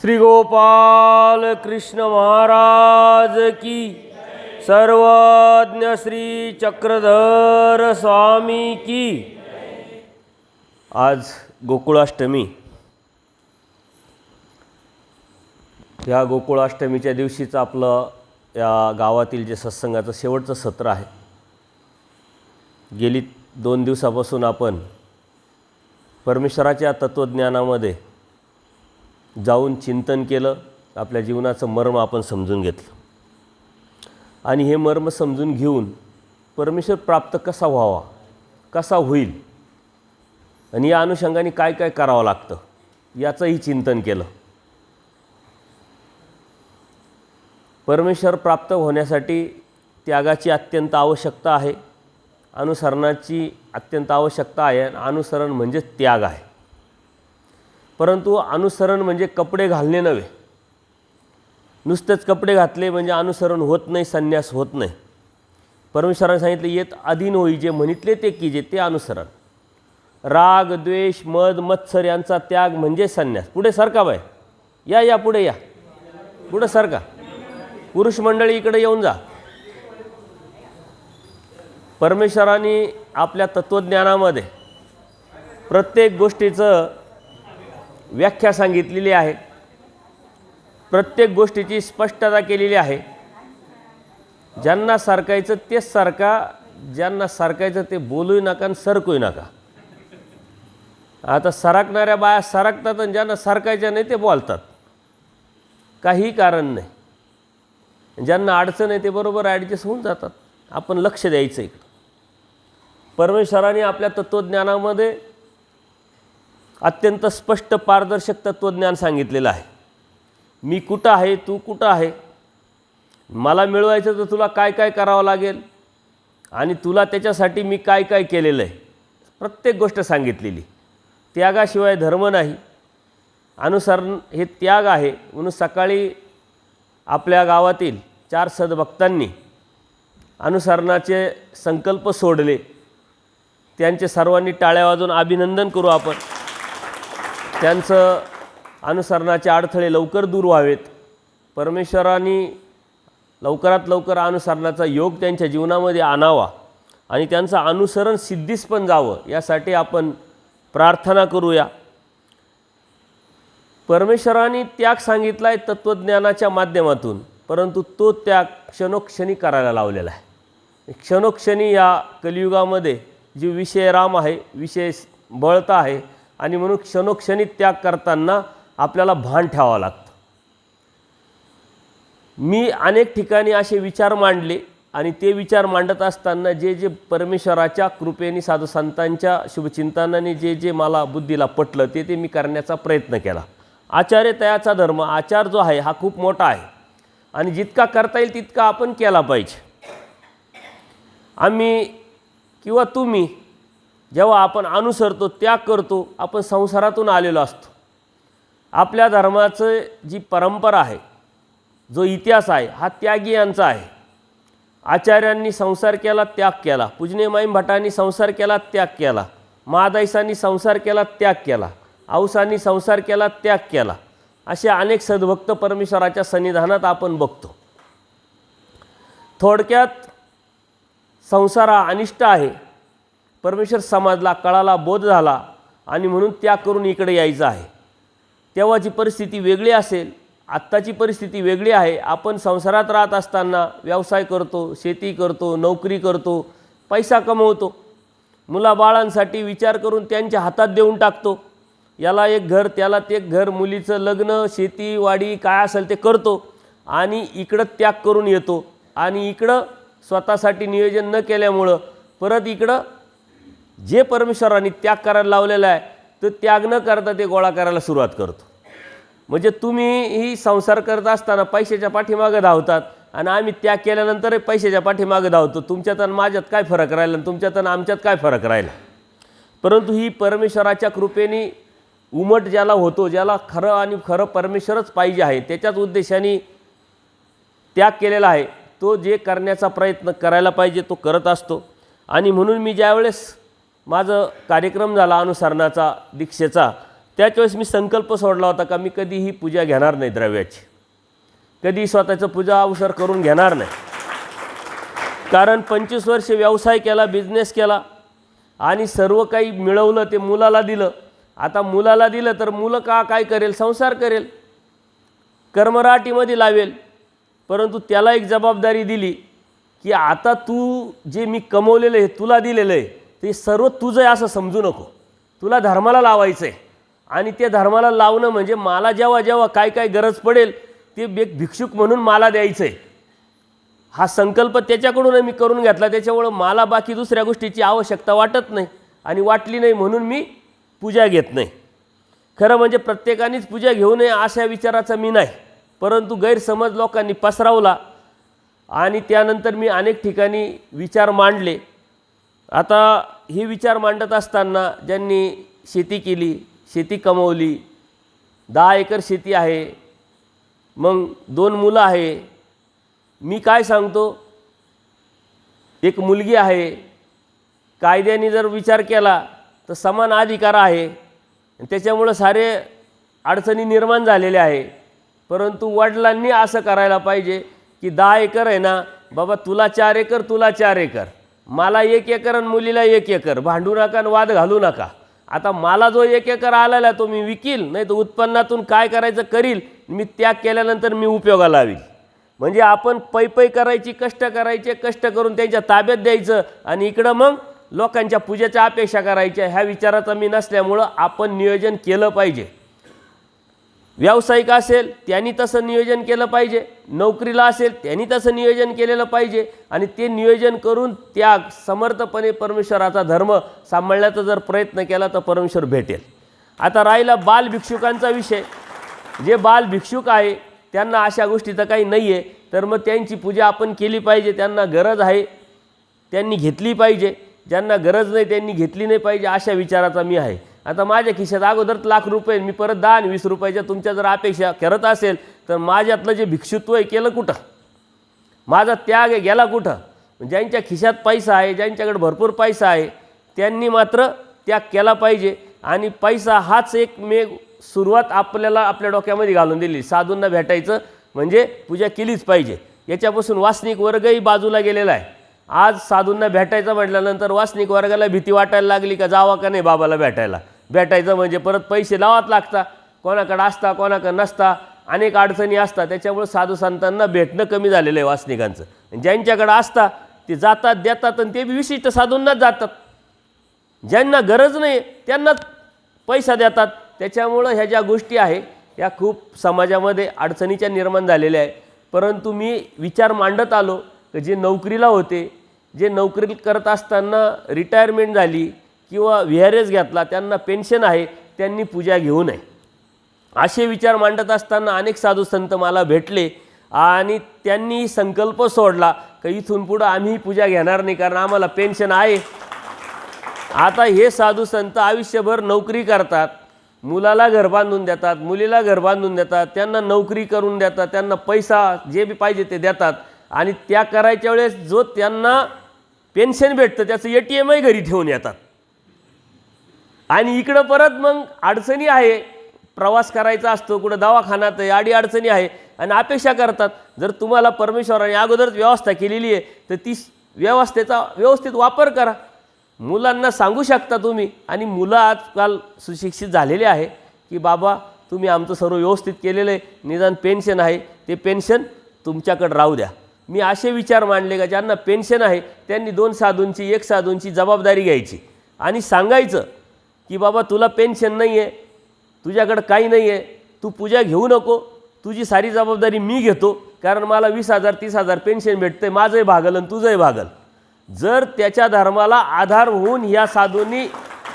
श्री गोपाल कृष्ण महाराज की सर्वज्ञ श्री चक्रधर स्वामी की। आज गोकुळाष्टमी. ह्या गोकुळाष्टमीच्या दिवशीचं आपलं या गावातील जे सत्संगाचं शेवटचं सत्र आहे. गेली दोन दिवसापासून आपण परमेश्वराच्या तत्त्वज्ञानामध्ये जाऊन चिंतन केलं आपल्या जीवनाचं मर्म आपण समजून घेतलं. आणि हे मर्म समजून घेऊन परमेश्वर प्राप्त कसा व्हावा कसा होईल आणि या अनुषंगाने काय काय करावं लागतं याचंही चिंतन केलं. परमेश्वर प्राप्त होण्यासाठी त्यागाची अत्यंत आवश्यकता आहे अनुसरणाची अत्यंत आवश्यकता आहे आणि अनुसरण म्हणजे त्याग आहे. परंतु अनुसरण म्हणजे कपडे घालणे नव्हे. नुसतेच कपडे घातले म्हणजे अनुसरण होत नाही संन्यास होत नाही. परमेश्वराने सांगितलं येत अधीन होई जे म्हणितले ते की जे ते अनुसरण. राग द्वेष मद मत्सर यांचा त्याग म्हणजे संन्यास. पुढे सरका बाय या या पुढे या. पुढे सरका पुरुष मंडळी इकडे येऊन जा. परमेश्वराने आपल्या तत्त्वज्ञानामध्ये प्रत्येक गोष्टीचं व्याख्या सांगितलेली आहे. प्रत्येक गोष्टीची स्पष्टता केलेली आहे. ज्यांना सारखायचं तेच सारखा ज्यांना सारखायचं ते बोलूही नका आणि सरकूही नका. आता सरकणाऱ्या बाया सरकतात आणि ज्यांना सारखायच्या नाही ते बोलतात. काही कारण नाही. ज्यांना अडचण आहे ते बरोबर ॲडजस्ट होऊन जातात. आपण लक्ष द्यायचं इकडं. परमेश्वराने आपल्या तत्त्वज्ञानामध्ये अत्यंत स्पष्ट पारदर्शक तत्त्वज्ञान सांगितलेलं आहे. मी कुठं आहे तू कुठं आहे? मला मिळवायचं तर तुला काय काय करावं लागेल? आणि तुला त्याच्यासाठी मी काय काय केलेलं आहे? प्रत्येक गोष्ट सांगितलेली. त्यागाशिवाय धर्म नाही. अनुसरण हे त्याग आहे. म्हणून सकाळी आपल्या गावातील चार सदभक्तांनी अनुसरणाचे संकल्प सोडले. त्यांचे सर्वांनी टाळ्या वाजून अभिनंदन करू आपण. त्यांचं अनुसरणाचे अडथळे लवकर दूर व्हावेत. परमेश्वरांनी लवकरात लवकर अनुसरणाचा योग त्यांच्या जीवनामध्ये आणावा आणि त्यांचं अनुसरण सिद्धीस पण जावं यासाठी आपण प्रार्थना करूया. परमेश्वराने त्याग सांगितला आहे तत्त्वज्ञानाच्या माध्यमातून परंतु तो त्याग क्षणोक्षणी करायला लावलेला आहे. क्षणोक्षणी या कलियुगामध्ये जी विषय राम आहे विषय बळता आहे आणि म्हणून क्षणोक्षणी त्याग करताना आपल्याला भान ठेवावं लागतं. मी अनेक ठिकाणी असे विचार मांडले आणि ते विचार मांडत असताना जे जे परमेश्वराच्या कृपेने साधू संतांच्या शुभचिंतनाने जे जे मला बुद्धीला पटलं ते ते मी करण्याचा प्रयत्न केला. आचार्य तयाचा धर्म आचार जो आहे हा खूप मोठा आहे. आणि जितका करता येईल तितका आपण केला पाहिजे. आम्ही किंवा तुम्ही जेव्हा आपण अनुसरतो त्याग करतो आपण संसारातून आलेलो असतो. आपल्या धर्माचं जी परंपरा आहे जो इतिहास आहे हा त्यागी यांचा आहे. आचार्यांनी संसार केला त्याग केला. पूजनीय माईम भटांनी संसार केला त्याग केला. महादाईसांनी संसार केला त्याग केला. औसांनी संसार केला त्याग केला. असे अनेक सद्भक्त परमेश्वराच्या सन्निधानात आपण बघतो. थोडक्यात संसार हा अनिष्ट आहे. परमेश्वर समाजला कळाला बोध झाला आणि म्हणून त्याग करून इकडे यायचं आहे. तेव्हाची परिस्थिती वेगळी असेल आत्ताची परिस्थिती वेगळी आहे. आपण संसारात राहत असताना व्यवसाय करतो शेती करतो नोकरी करतो पैसा कमवतो. मुलाबाळांसाठी विचार करून त्यांच्या हातात देऊन टाकतो. याला एक घर त्याला ते एक घर मुलीचं लग्न शेती वाडी काय असेल ते करतो आणि इकडं त्याग करून येतो. आणि इकडं स्वतःसाठी नियोजन न केल्यामुळं परत इकडं जे परमेश्वराने त्याग करायला लावलेला आहे तो त्याग न करता ते गोळा करायला सुरुवात करतो. म्हणजे तुम्ही ही संसार करत असताना पैशाच्या पाठीमागं धावतात आणि आम्ही त्याग केल्यानंतर पैशाच्या पाठीमागं धावतो. तुमच्यात आणि माझ्यात काय फरक राहिला आणि तुमच्यात आणि आमच्यात काय फरक राहिला? परंतु ही परमेश्वराच्या कृपेने उमट ज्याला होतो ज्याला खरं आणि खरं परमेश्वरच पाहिजे आहे त्याच्याच उद्देशाने त्याग केलेला आहे. तो जे करण्याचा प्रयत्न करायला पाहिजे तो करत असतो. आणि म्हणून मी ज्यावेळेस माझं कार्यक्रम झाला अनुसरणाचा दीक्षेचा त्याचवेळेस मी संकल्प सोडला होता का मी कधीही पूजा घेणार नाही द्रव्याची. कधी स्वतःचं पूजा अवसर करून घेणार नाही. कारण पंचवीस वर्ष व्यवसाय केला बिझनेस केला आणि सर्व काही मिळवलं ते मुलाला दिलं. आता मुलाला दिलं तर मुलं का काय करेल? संसार करेल. कर्मराटीमध्ये लावेल. परंतु त्याला एक जबाबदारी दिली की आता तू जे मी कमवलेलं आहे तुला दिलेलं आहे ते सर्व तुझं आहे असं समजू नको. तुला धर्माला लावायचं आहे आणि त्या धर्माला लावणं म्हणजे मला जेव्हा जेव्हा काय काय गरज पडेल ते एक भिक्षुक म्हणून मला द्यायचं आहे हा संकल्प त्याच्याकडून मी करून घेतला त्याच्यामुळं मला बाकी दुसऱ्या गोष्टीची आवश्यकता वाटत नाही आणि वाटली नाही म्हणून मी पूजा घेत नाही. खरं म्हणजे प्रत्येकानेच पूजा घेऊ नये अशा विचाराचा मी नाही. परंतु गैरसमज लोकांनी पसरवला आणि त्यानंतर मी अनेक ठिकाणी विचार मांडले. आता हे विचार मांडत असताना ज्यांनी शेती केली शेती कमवली दहा एकर शेती आहे मग दोन मुलं आहे मी काय सांगतो? एक मुलगी आहे कायद्याने जर विचार केला तर समान अधिकार आहे. त्याच्यामुळं सारे अडचणी निर्माण झालेल्या आहे. परंतु वडिलांनी असं करायला पाहिजे की दहा एकर आहे ना बाबा तुला चार एकर तुला चार एकर. मला एक एकर आणि मुलीला एक एकर. भांडू नका आणि वाद घालू नका. आता मला जो एक एकर आलेला तो मी विकील नाही तर उत्पन्नातून काय करायचं करील मी त्याग केल्यानंतर मी उपयोगाला लावील. म्हणजे आपण पै पै करायची कष्ट करायचे कष्ट करून त्यांच्या ताब्यात द्यायचं आणि इकडं मग लोकांच्या पूजेच्या अपेक्षा करायच्या. ह्या विचाराचा मी नसल्यामुळं आपण नियोजन केलं पाहिजे. व्यावसायिक असेल त्यांनी तसं नियोजन केलं पाहिजे. नोकरीला असेल त्यांनी तसं नियोजन केलेलं पाहिजे. आणि ते नियोजन करून त्याग समर्थपणे परमेश्वराचा धर्म सांभाळण्याचा जर प्रयत्न केला तर परमेश्वर भेटेल. आता राहिला बाल भिक्षुकांचा विषय. जे बाल भिक्षुक आहे त्यांना अशा गोष्टीचं काही नाही आहे तर मग त्यांची पूजा आपण केली पाहिजे त्यांना गरज आहे त्यांनी घेतली पाहिजे. ज्यांना गरज नाही त्यांनी घेतली नाही पाहिजे अशा विचाराचा मी आहे. आता माझ्या खिशात अगोदर लाख रुपये मी परत दहा आणि वीस रुपयाच्या तुमच्या जर अपेक्षा करत असेल तर माझ्यातलं जे भिक्षुत्व आहे केलं कुठं? माझा त्याग आहे गेला कुठं? ज्यांच्या खिशात पैसा आहे ज्यांच्याकडे भरपूर पैसा आहे त्यांनी मात्र त्याग केला पाहिजे. आणि पैसा हाच एक मे सुरुवात आपल्याला आपल्या डोक्यामध्ये घालून दिली. साधूंना भेटायचं म्हणजे पूजा केलीच पाहिजे. याच्यापासून वासनिक वर्गही बाजूला गेलेला आहे. आज साधूंना भेटायचं म्हटल्यानंतर वासनिक वर्गाला भीती वाटायला लागली का जावा का नाही बाबाला भेटायला? भेटायचं म्हणजे परत पैसे लावाच लागता. कोणाकडे असता कोणाकडे नसता. अनेक अडचणी असतात. त्याच्यामुळे साधू संतांना भेटणं कमी झालेलं आहे वासनिकांचं. ज्यांच्याकडं असता ते जातात देतात आणि ते बी विशिष्ट साधूंनाच जातात. ज्यांना गरज नाही त्यांनाच पैसा देतात. त्याच्यामुळं ह्या ज्या गोष्टी आहे या खूप समाजामध्ये अडचणीच्या निर्माण झालेल्या आहे. परंतु मी विचार मांडत आलो की जे नोकरीला होते जे नोकरी करत असताना रिटायरमेंट झाली किंवा व्ही आर एस घेतला त्यांना पेन्शन आहे त्यांनी पूजा घेऊ नये. असे विचार मांडत असताना अनेक साधू संत मला भेटले आणि त्यांनी संकल्प सोडला की इथून पुढं आम्ही पूजा घेणार नाही कारण आम्हाला पेन्शन आहे. आता हे साधू संत आयुष्यभर नोकरी करतात मुलाला घर बांधून देतात मुलीला घर बांधून देतात त्यांना नोकरी करून देतात त्यांना पैसा जे बी पाहिजे ते देतात आणि त्या करायच्या वेळेस जो त्यांना पेन्शन भेटतं त्याचं ए टी एमही घरी ठेवून येतात. आणि इकडं परत मग अडचणी आहे. प्रवास करायचा असतो कुठं दवाखानात आहे आडी अडचणी आहे आणि अपेक्षा करतात. जर तुम्हाला परमेश्वराने अगोदरच व्यवस्था केलेली आहे तर ती व्यवस्थेचा व्यवस्थित वापर करा. मुलांना सांगू शकता तुम्ही. आणि मुलं आजकाल सुशिक्षित झालेले आहे की बाबा तुम्ही आमचं सर्व व्यवस्थित केलेलं आहे. निदान पेन्शन आहे. ते पेन्शन तुमच्याकडं राहू द्या. मी असे विचार मांडले का ज्यांना पेन्शन आहे त्यांनी दोन साधूंची एक साधूंची जबाबदारी घ्यायची आणि सांगायचं की बाबा तुला पेन्शन नाही आहे तुझ्याकडं काही नाही आहे तू पूजा घेऊ नको तुझी सारी जबाबदारी मी घेतो कारण मला वीस हजार तीस हजार पेन्शन भेटते माझंही भागल आणि तुझंही भागल. जर त्याच्या धर्माला आधार होऊन ह्या साधूंनी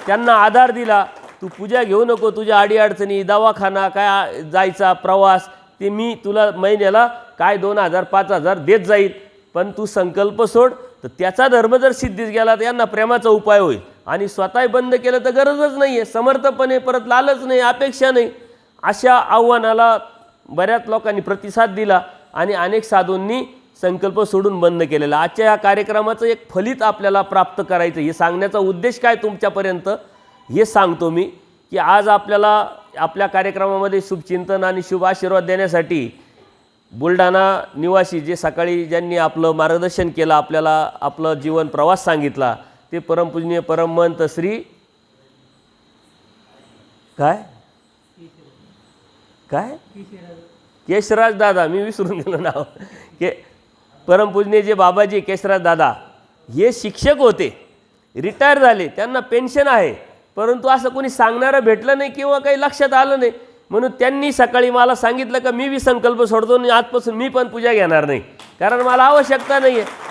त्यांना आधार दिला तू पूजा घेऊ नको तुझ्या अडीअडचणी दवाखाना काय जायचा प्रवास ते मी तुला महिन्याला काय दोन हजार पाच हजार देत जाईल. पण तू संकल्प सोड तर त्याचा धर्म जर सिद्धीस गेला तर यांना प्रेमाचा उपाय होईल. आणि स्वतः बंद केलं तर गरजच नाही आहे समर्थपणे परत लालच नाही अपेक्षा नाही. अशा आव्हानाला बऱ्याच लोकांनी प्रतिसाद दिला आणि अनेक साधूंनी संकल्प सोडून बंद केलेला. आजच्या या कार्यक्रमाचं एक फलित आपल्याला प्राप्त करायचं हे सांगण्याचा उद्देश काय तुमच्यापर्यंत? हे सांगतो मी की आज आपल्याला आपल्या कार्यक्रमामध्ये शुभचिंतन आणि शुभ आशीर्वाद देण्यासाठी बुलढाणा निवासी जे सकाळी ज्यांनी आपलं मार्गदर्शन केलं आपल्याला आपलं जीवन प्रवास सांगितला ते परमपूजनीय परममंत श्री काय? काय? केशराज दादा मी विसरून गेलो नाव. के परमपूजनीय जे बाबाजी केशराज दादा हे शिक्षक होते. रिटायर झाले त्यांना पेन्शन आहे. परंतु असं कोणी सांगणारं भेटलं नाही किंवा काही लक्षात आलं नाही. म्हणून त्यांनी सकाळी मला सांगितलं का मी बी संकल्प सोडतो आणि आजपासून मी पण पूजा घेणार नाही. कारण मला आवश्यकता नाही आहे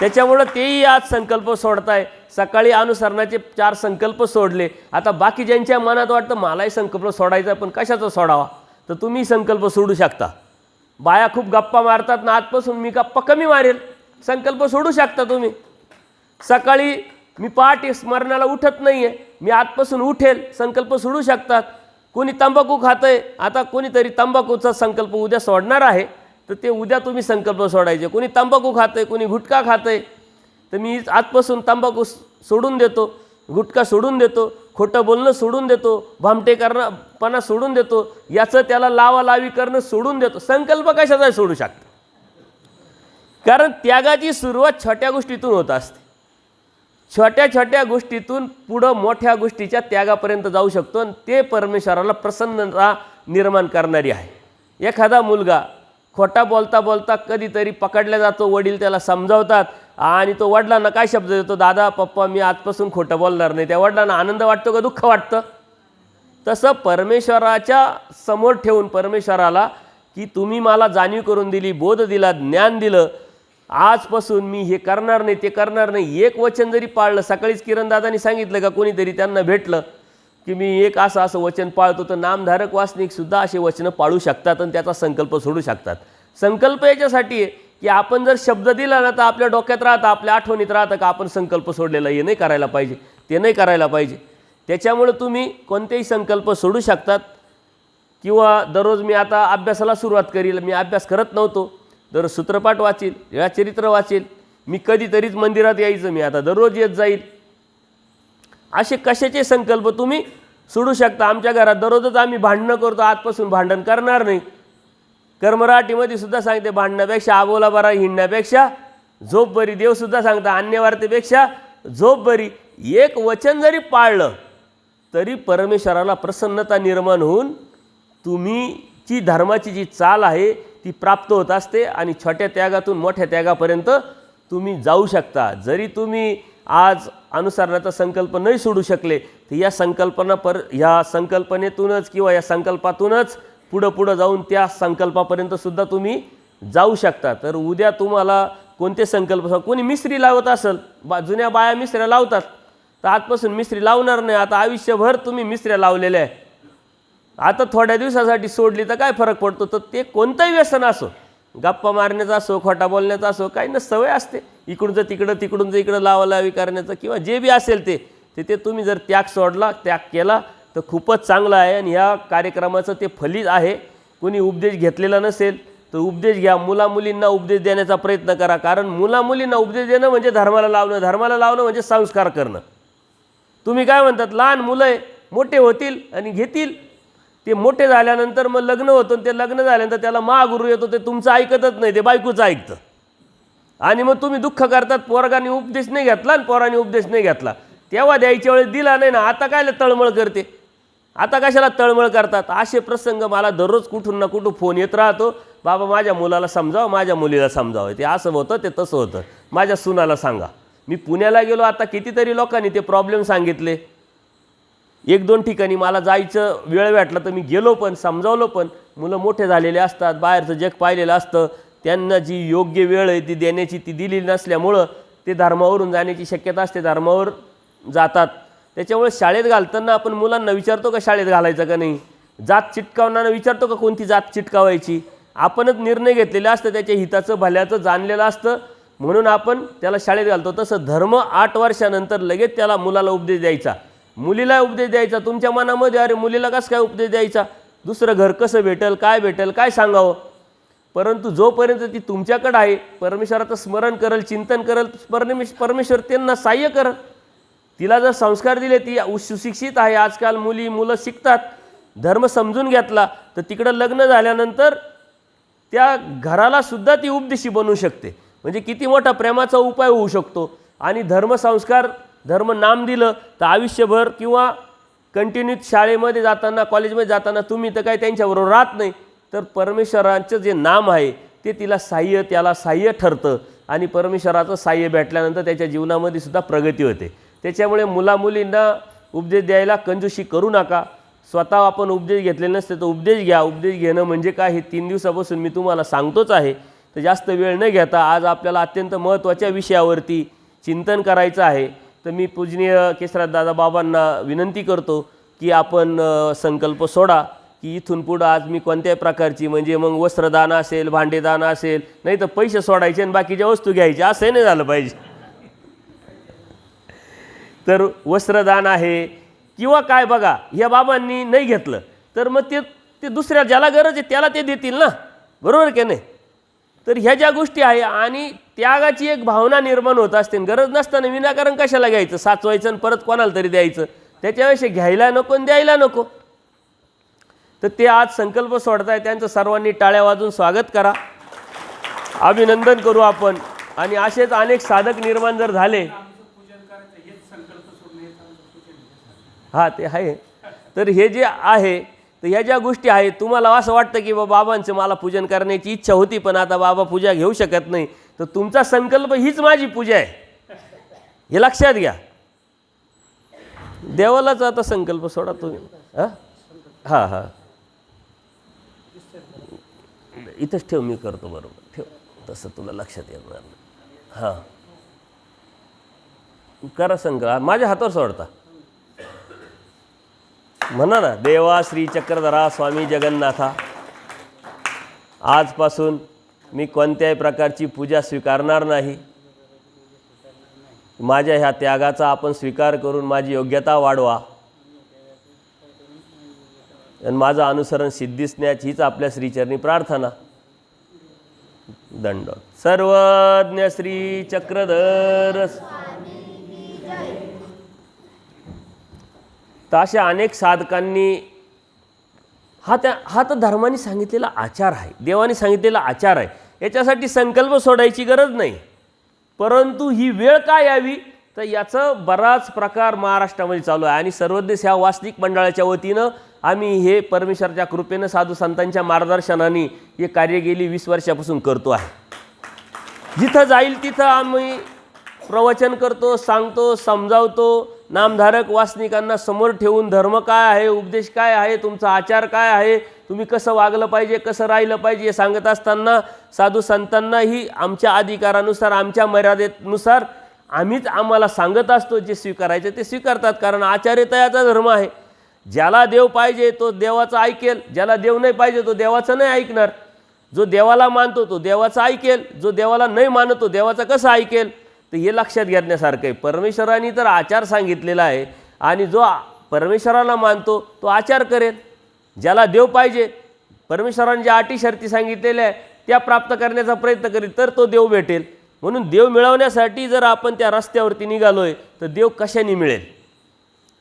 त्याच्यामुळं तेही आज संकल्प सोडताय. सकाळी अनुसरणाचे चार संकल्प सोडले. आता बाकी ज्यांच्या मनात वाटतं मलाही संकल्प सोडायचा पण कशाचा सोडावा? तर तुम्ही संकल्प सोडू शकता. बाया खूप गप्पा मारतात ना आजपासून मी गप्पा कमी मारेल. संकल्प सोडू शकता तुम्ही. सकाळी मी पहाटे स्मरणाला उठत नाही आहे मी आजपासून उठेल संकल्प सोडू शकतात. कोणी तंबाखू खातंय आता कोणीतरी तंबाखूचा संकल्प उद्या सोडणार आहे. तर ते उद्या तुम्ही संकल्प सोडायचे. कोणी तंबाखू खातंय कोणी गुटखा खातंय तर मी आजपासून तंबाखू सोडून देतो गुटखा सोडून देतो खोटं बोलणं सोडून देतो भामटे करणंपणा सोडून देतो याचं त्याला लावा लावी करणं सोडून देतो. संकल्प कशाचा सोडू शकतो? कारण त्यागाची सुरुवात छोट्या गोष्टीतून होत असते. छोट्या छोट्या गोष्टीतून पुढं मोठ्या गोष्टीच्या त्यागापर्यंत जाऊ शकतो आणि ते परमेश्वराला प्रसन्नता निर्माण करणारी आहे. एखादा मुलगा खोटा बोलता बोलता कधीतरी पकडला जातो वडील त्याला समजावतात आणि तो वडिलांना काय शब्द देतो? दादा पप्पा मी आजपासून खोटं बोलणार नाही. त्या वडिलांना आनंद वाटतो का दुःख वाटतं? तसं परमेश्वराच्या समोर ठेवून परमेश्वराला की तुम्ही मला जाणीव करून दिली बोध दिला ज्ञान दिलं आजपासून मी हे करणार नाही ते करणार नाही. एक वचन जरी पाळलं सकाळीच किरणदादांनी सांगितलं का कोणीतरी त्यांना भेटलं की मी एक असं असं वचन पाळतो तर नामधारक वासनिकसुद्धा असे वचनं पाळू शकतात आणि त्याचा संकल्प सोडू शकतात. संकल्प याच्यासाठी आहे की आपण जर शब्द दिला ना तर आपल्या डोक्यात राहतं आपल्या आठवणीत राहतं का आपण संकल्प सोडलेला हे नाही करायला पाहिजे ते नाही करायला पाहिजे. त्याच्यामुळं तुम्ही कोणतेही संकल्प सोडू शकतात. किंवा दररोज मी आता अभ्यासाला सुरुवात करील मी अभ्यास करत नव्हतो दररोज सूत्रपाठ वाचेल या चरित्र वाचेल मी कधीतरीच मंदिरात यायचं मी आता दररोज येत जाईल. असे कशाचे संकल्प तुम्ही सोडू शकता? आमच्या घरात दररोजच आम्ही भांडणं करतो. आजपासून भांडण करणार नाही. कर्मराठीमध्ये सुद्धा सांगते भांडण्यापेक्षा आबोला बरा हिंडण्यापेक्षा झोप बरी. देवसुद्धा सांगता अन्यवार्तेपेक्षा झोप बरी. एक वचन जरी पाळलं तरी परमेश्वराला प्रसन्नता निर्माण होऊन तुम्ही जी धर्माची जी चाल आहे ती प्राप्त होत असते आणि छोट्या त्यागातून मोठ्या त्यागापर्यंत तुम्ही जाऊ शकता. जरी तुम्ही आज अनुसरणाचा संकल्प नाही सोडू शकले तर या संकल्पना पर ह्या संकल्पनेतूनच किंवा या संकल्पातूनच पुढं पुढं जाऊन त्या संकल्पापर्यंत सुद्धा तुम्ही जाऊ शकता. तर उद्या तुम्हाला कोणते संकल्प कोणी मिस्त्री लावत असेल बा जुन्या बाया मिस्त्र्या लावतात तर आजपासून मिस्त्री लावणार नाही आता आयुष्यभर तुम्ही मिस्त्र्या लावलेल्या आहे आता थोड्या दिवसासाठी सोडली तर काय फरक पडतो? तर ते कोणतंही व्यसन असो. गप्पा मारण्याचा असो खोटा बोलण्याचा असो काही ना सवय असते. इकडूनचं तिकडं तिकडून जर इकडं लावालावी करण्याचं किंवा जे बी असेल ते ते ते तुम्ही जर त्याग सोडला त्याग केला तर खूपच चांगलं आहे आणि ह्या कार्यक्रमाचं ते फलित आहे. कोणी उपदेश घेतलेला नसेल तर उपदेश घ्या. मुलामुलींना उपदेश देण्याचा प्रयत्न करा. कारण मुलामुलींना उपदेश देणं म्हणजे धर्माला लावणं. धर्माला लावणं म्हणजे संस्कार करणं. तुम्ही काय म्हणतात? लहान मुलं मोठे होतील आणि घेतील ते मोठे झाल्यानंतर मग लग्न होतं आणि ते लग्न झाल्यानंतर त्याला महागुरू येतो ते तुमचं ऐकतच नाही ते बायकोचं ऐकतं. आणि मग तुम्ही दुःख करतात पोरगाने उपदेश नाही घेतला आणि पोराने उपदेश नाही घेतला. तेव्हा द्यायच्या वेळेस दिला नाही ना आता काय तळमळ करते? आता कशाला तळमळ करतात? असे प्रसंग मला दररोज कुठून ना कुठून फोन येत राहतो. बाबा माझ्या मुलाला समजावं माझ्या मुलीला समजावं. ते असं होतं ते तसं होतं. माझ्या सुनाला सांगा. मी पुण्याला गेलो आता कितीतरी लोकांनी ते प्रॉब्लेम सांगितले. एक दोन ठिकाणी मला जायचं वेळ वाटलं तर मी गेलो पण समजावलो पण. मुलं मोठे झालेले असतात बाहेरचं जग पाहिलेलं असतं. त्यांना जी योग्य वेळ आहे ती देण्याची ती दिली नसल्यामुळं ते धर्मावरून जाण्याची शक्यता असते धर्मावर जातात. त्याच्यामुळे शाळेत घालताना आपण मुलांना विचारतो का शाळेत घालायचं का नाही? जात चिटकावणारा विचारतो का कोणती जात चिटकावायची? आपणच निर्णय घेतलेला असतं त्याच्या हिताचं भल्याचं जाणलेलं असतं. म्हणून आपण त्याला शाळेत घालतो. तसं धर्म आठ वर्षानंतर लगेच त्याला मुलाला उपदेश द्यायचा. मुलीला उपदेश द्यायचा तुमच्या मनामध्ये अरे मुलीला कसं काय उपदेश द्यायचा? दुसरं घर कसं भेटेल काय भेटेल काय सांगावं? परंतु जोपर्यंत ती तुमच्याकडं आहे परमेश्वराचं स्मरण करल चिंतन करल परमेश परमेश्वर त्यांना सहाय्य करल. तिला जर संस्कार दिले ती उ- सुशिक्षित आहे. आजकाल मुली मुलं शिकतात. धर्म समजून घेतला तर तिकडं लग्न झाल्यानंतर त्या घराला सुद्धा ती उपदेशी बनवू शकते. म्हणजे किती मोठा प्रेमाचा उपाय होऊ शकतो. आणि धर्मसंस्कार धर्म नाम दिलं तर आयुष्यभर किंवा कंटिन्यू शाळेमध्ये जाताना कॉलेजमध्ये जाताना तुम्ही तर काही त्यांच्याबरोबर राहत नाही. तर परमेश्वरांचं जे नाम आहे ते तिला साह्य त्याला साह्य ठरतं. आणि परमेश्वराचं साह्य भेटल्यानंतर त्याच्या जीवनामध्ये सुद्धा प्रगती होते. त्याच्यामुळे मुलामुलींना उपदेश द्यायला कंजूशी करू नका. स्वतः आपण उपदेश घेतले नसते तर उपदेश घ्या. उपदेश घेणं म्हणजे काय? हे तीन दिवसापासून मी तुम्हाला सांगतोच आहे. तर जास्त वेळ न घेता आज आपल्याला अत्यंत महत्त्वाच्या विषयावरती चिंतन करायचं आहे. तर मी पूजनीय केशराज दादा बाबांना विनंती करतो की आपण संकल्प सोडा की इथून पुढं आज मी कोणत्याही प्रकारची म्हणजे मग वस्त्रदान असेल भांडेदान असेल नाही तर पैसे सोडायचे आणि बाकीच्या वस्तू घ्यायच्या असंही नाही झालं पाहिजे. तर वस्त्रदान आहे किंवा काय बघा या बाबांनी नाही घेतलं तर मग ते ते दुसऱ्या ज्याला गरज आहे त्याला ते देतील ना? बरोबर की नाही? तर ह्या ज्या गोष्टी आहे आणि त्यागाची एक भावना निर्माण होत असते. गरज नसताना विनाकारण कशाला घ्यायचं? साचवायचं आणि परत कोणाला तरी द्यायचं. त्याच्याविषयी घ्यायला नको आणि द्यायला नको. तर ते आज संकल्प सोडताय. त्यांचं सर्वांनी टाळ्या वाजून स्वागत करा. अभिनंदन करू आपण. आणि असेच अनेक साधक निर्माण जर झाले हा ते आहे. तर हे जे आहे तर ह्या ज्या गोष्टी आहेत तुम्हाला असं वाटतं की बाबा बाबांचं मला पूजन करण्याची इच्छा होती पण आता बाबा पूजा घेऊ शकत नाही. तर तुमचा संकल्प हीच माझी पूजा आहे. हे लक्षात घ्या. देवालाच आता संकल्प सोडा तुम्ही. हां? हां हां. इथंच ठेव मी करतो बरोबर. ठेव. तसं तुला लक्षात येणार नाही. हां. करा संकल्प. माझ्या हातावर सोडता. म्हणा ना देवा श्री चक्रधरा स्वामी जगन्नाथा. आजपासून मी कोणत्याही प्रकारची पूजा स्वीकारणार नाही. माझ्या ह्या त्यागाचा आपण स्वीकार करून माझी योग्यता वाढवा. आणि माझं अनुसरण सिद्धिसण्याची हीच आपल्या श्रीचरणी प्रार्थना. दंड सर्वज्ञ श्री चक्रधर तर अशा अनेक साधकांनी हा त्या हा तर धर्माने सांगितलेला आचार आहे. देवाने सांगितलेला आचार आहे. याच्यासाठी संकल्प सोडायची गरज नाही. परंतु ही वेळ का यावी? तर याचं बराच प्रकार महाराष्ट्रामध्ये चालू आहे. आणि सर्वज्ञ ह्या वास्तविक मंडळाच्या वतीनं आम्ही हे परमेश्वरच्या कृपेनं साधू संतांच्या मार्गदर्शनाने हे कार्य गेली वीस वर्षापासून करतो आहे. जिथं जाईल तिथं आम्ही प्रवचन करतो सांगतो समजावतो. नामधारक वासनिकांना समोर ठेवून धर्म काय आहे उपदेश काय आहे तुमचा आचार काय आहे तुम्ही कसं वागलं पाहिजे कसं राहिलं पाहिजे हे सांगत असताना साधू संतांनाही आमच्या अधिकारानुसार आमच्या मर्यादेनुसार आम्हीच आम्हाला सांगत असतो जे स्वीकारायचं ते स्वीकारतात. कारण आचार्य तयाचा धर्म आहे. ज्याला देव पाहिजे तो देवाचं ऐकेल. ज्याला देव नाही पाहिजे तो देवाचं नाही ऐकणार. जो देवाला मानतो तो देवाचं ऐकेल. जो देवाला नाही मानतो देवाचं कसं ऐकेल? तर हे लक्षात घेण्यासारखं आहे. परमेश्वराने तर आचार सांगितलेला आहे आणि जो परमेश्वराला मानतो तो आचार करेल. ज्याला देव पाहिजे परमेश्वराने ज्या अटी शर्ती सांगितलेल्या आहे त्या प्राप्त करण्याचा प्रयत्न करेल तर तो देव भेटेल. म्हणून देव मिळवण्यासाठी जर आपण त्या रस्त्यावरती निघालो आहे तर देव कशाने मिळेल?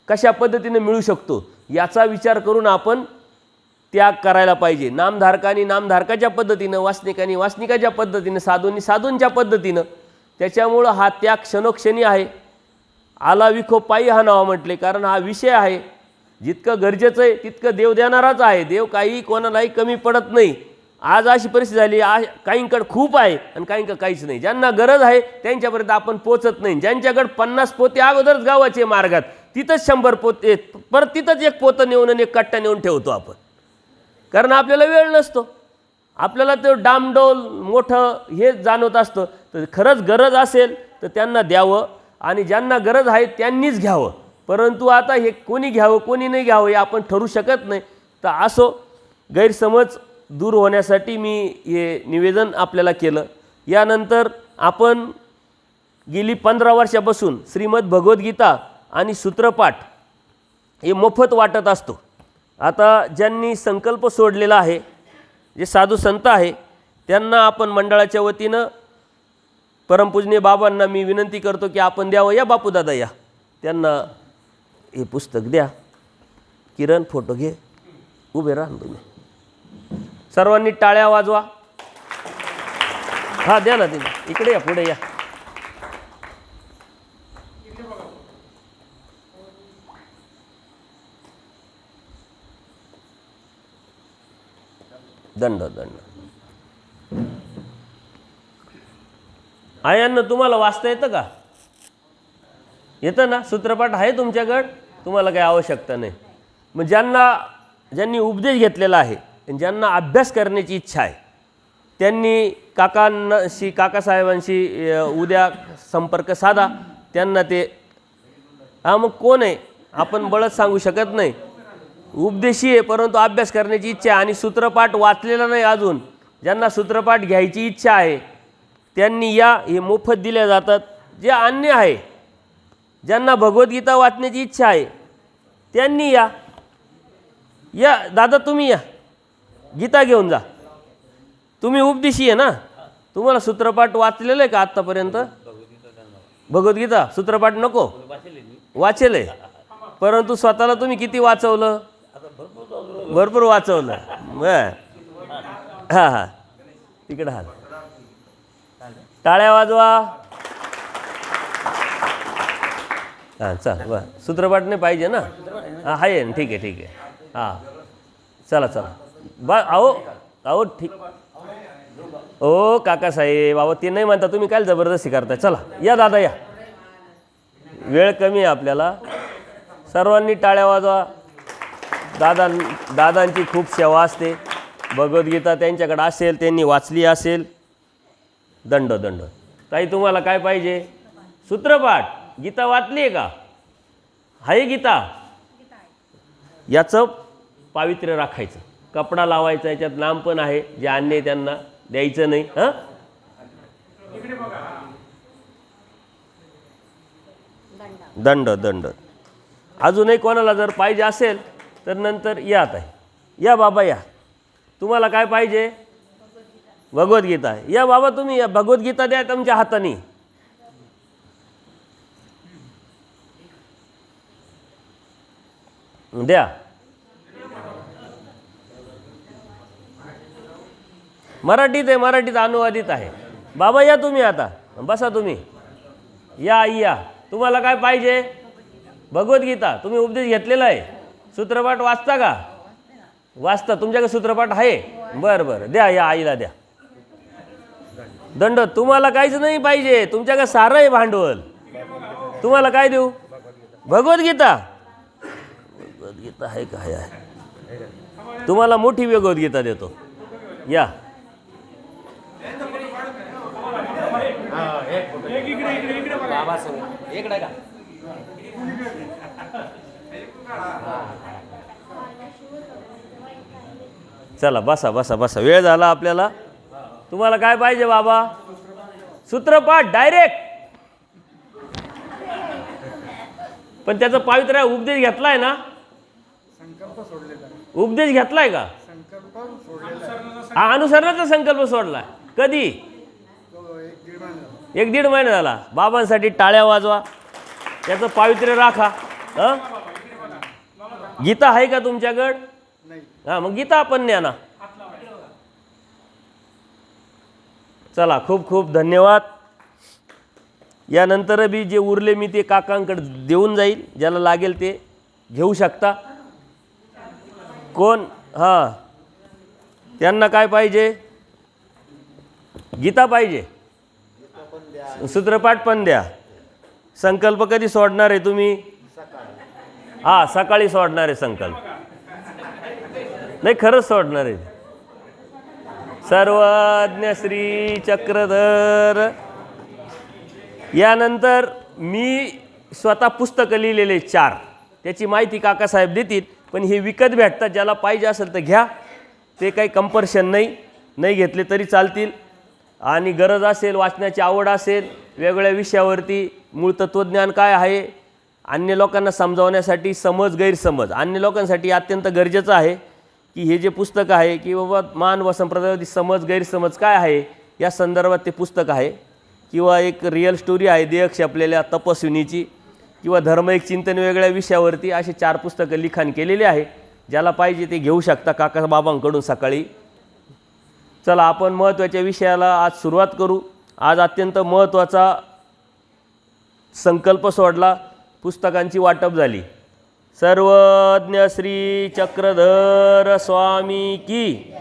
कशा पद्धतीने मिळू शकतो? याचा विचार करून आपण त्याग करायला पाहिजे. नामधारकांनी नामधारकाच्या पद्धतीनं वासनिकांनी वासनिकाच्या पद्धतीनं साधूंनी साधूंच्या पद्धतीनं त्याच्यामुळं हा त्याग क्षणोक्षणी आहे. आला विखो पायी हा नावा म्हटले कारण हा विषय आहे. जितकं गरजेचं आहे तितकं देव देणाराच आहे. देव काही कोणालाही कमी पडत नाही. आज अशी परिस्थिती झाली आ काहींकडं खूप आहे आणि काहींकडं काहीच नाही. ज्यांना गरज आहे त्यांच्यापर्यंत आपण पोचत नाही. ज्यांच्याकडं पन्नास पोते अगोदरच गावाचे मार्गात तिथंच शंभर पोते परत तिथंच एक पोतं नेऊन आणि एक कट्टा नेऊन ठेवतो आपण. कारण आपल्याला वेळ नसतो. आपल्याला ते डामडोल मोठं हे जाणवत असतं. तर खरंच गरज असेल तर त्यांना द्यावं आणि ज्यांना गरज आहे त्यांनीच घ्यावं. परंतु आता हे कोणी घ्यावं कोणी नाही घ्यावं हे आपण ठरू शकत नाही. तर असो गैरसमज दूर होण्यासाठी मी हे निवेदन आपल्याला केलं. यानंतर आपण गेली पंधरा वर्षापासून श्रीमद भगवद्गीता आणि सूत्रपाठ हे मोफत वाटत असतो. आता ज्यांनी संकल्प सोडलेला आहे जे साधू संत आहे त्यांना आपण मंडळाच्या वतीनं परमपूजनीय बाबांना मी विनंती करतो की आपण द्यावं. या बापूदादा या. त्यांना हे पुस्तक द्या. किरण फोटो घे. उभे राहा तुम्ही. सर्वांनी टाळ्या वाजवा. हा द्या ना तुम्ही. इकडे या पुढे या. दंड दंड. आयांना तुम्हाला वाचता येतं का? येतं ना? सूत्रपाठ आहे तुमच्याकडं? तुम्हाला काही आवश्यकता नाही. मग ज्यांना ज्यांनी उपदेश घेतलेला आहे ज्यांना अभ्यास करण्याची इच्छा आहे त्यांनी काकांशी काकासाहेबांशी उद्या संपर्क साधा त्यांना ते हा मग कोण आहे? आपण बळच सांगू शकत नाही. उपदेशी आहे परंतु अभ्यास करण्याची इच्छा आहे आणि सूत्रपाठ वाचलेला नाही अजून. ज्यांना सूत्रपाठ घ्यायची इच्छा आहे त्यांनी या हे मोफत दिल्या जातात जे अन्य आहे. ज्यांना भगवद्गीता वाचण्याची इच्छा आहे त्यांनी या. या दादा तुम्ही या. गीता घेऊन जा. तुम्ही उपदेशी आहे ना? तुम्हाला सूत्रपाठ वाचलेलं आहे का आत्तापर्यंत? भगवद्गीता सूत्रपाठ नको? वाचेल आहे. परंतु स्वतःला तुम्ही किती वाचवलं? भरपूर वाचवलं. बर. हां हां. तिकडं हाल. टाळ्या वाजवा. हां चल बर. सूत्रपाठ नाही पाहिजे ना? हां आहे ना ठीक आहे ठीक आहे. हां. चला चला. बा अहो अहो ठीक. ओ काकासाहेब अहो ते नाही म्हणता तुम्ही काय जबरदस्ती करताय? चला या दादा या. वेळ कमी आहे आपल्याला. सर्वांनी टाळ्या वाजवा. दादा दादांची खूप सेवा असते. भगवद्गीता त्यांच्याकडे असेल त्यांनी वाचली असेल. दंड दंड. ताई तुम्हाला काय पाहिजे? सूत्रपाठ. गीता वाचली आहे का? आहे गीता. याचं पावित्र्य राखायचं. कपडा लावायचा याच्यात नाम पण आहे. जे अन्य त्यांना द्यायचं नाही. हां? दंड दंड. अजूनही कोणाला जर पाहिजे असेल तर नंतर या आता या बाबा या. तुम्हाला काय पाहिजे? भगवद्गीता. या बाबा तुम्ही या. भगवद्गीता द्या तुमच्या हाताने. द्या. मराठीत आहे मराठीत अनुवादित आहे. बाबा या तुम्ही आता. बसा तुम्ही. या आई या. तुम्हाला काय पाहिजे? भगवद्गीता. तुम्ही उपदेश घेतलेला आहे. सूत्रपाठ वाचता का? वाचता. तुमच्याकडे सूत्रपाठ आहे? बरं बरं. द्या या आईला द्या. दंड तुम्हाला काहीच नाही पाहिजे. तुमच्याकडे सारं आहे भांडवल. तुम्हाला काय देऊ? भगवद्गीता. भगवद्गीता आहे काय आहे तुम्हाला मोठी भगवद्गीता देतो. या. इकडे का? चला बसा बसा बसा. वेळ झाला आपल्याला. तुम्हाला काय पाहिजे बाबा? सूत्रपाठ डायरेक्ट पण त्याचं पावित्र्य उपदेश घेतलाय ना? उपदेश घेतलाय का? हा अनुसरणाचा संकल्प सोडलाय. कधी? एक दीड महिना झाला. बाबांसाठी टाळ्या वाजवा. त्याचं पावित्र्य राखा. हं? गीता आहे का तुमच्याकडं? हां मग गीता आपण न्या ना चला खूप खूप धन्यवाद. यानंतर बी जे उरले मी ते काकांकडे देऊन जाईल ज्याला लागेल ते घेऊ शकता. कोण? हां. त्यांना काय पाहिजे? गीता पाहिजे. सूत्रपाठ पण द्या. संकल्प कधी सोडणार आहे तुम्ही? हां सकाळी सोडणार आहे संकल्प. नाही खरंच सोडणार. आहे सर्वज्ञ श्री चक्रधर. यानंतर मी स्वतः पुस्तकं लिहिलेले चार. त्याची माहिती काकासाहेब देतील पण हे विकत भेटतात ज्याला पाहिजे असेल तर घ्या. ते काही कंपर्शन नाही. नाही घेतले तरी चालतील. आणि गरज असेल वाचण्याची आवड असेल वेगवेगळ्या विषयावरती मूळ तत्त्वज्ञान काय आहे अन्य लोकांना समजावण्यासाठी समज गैरसमज. अन्य लोकांसाठी अत्यंत गरजेचं आहे की हे जे पुस्तक आहे की बाबा मान व संप्रदायावरती समज गैरसमज काय आहे? या संदर्भात ते पुस्तक आहे. किंवा एक रिअल स्टोरी आहे देयक छापलेल्या तपस्विनीची किंवा धर्म एक चिंतन वेगळ्या विषयावरती असे चार पुस्तकं लिखाण केलेली आहे. ज्याला पाहिजे ते घेऊ शकता काकाबाबांकडून सकाळी. चला आपण महत्त्वाच्या विषयाला आज सुरुवात करू. आज अत्यंत महत्त्वाचा संकल्प सोडला. पुस्तकांची वाटप झाली. सर्वज्ञ श्री चक्रधर स्वामी की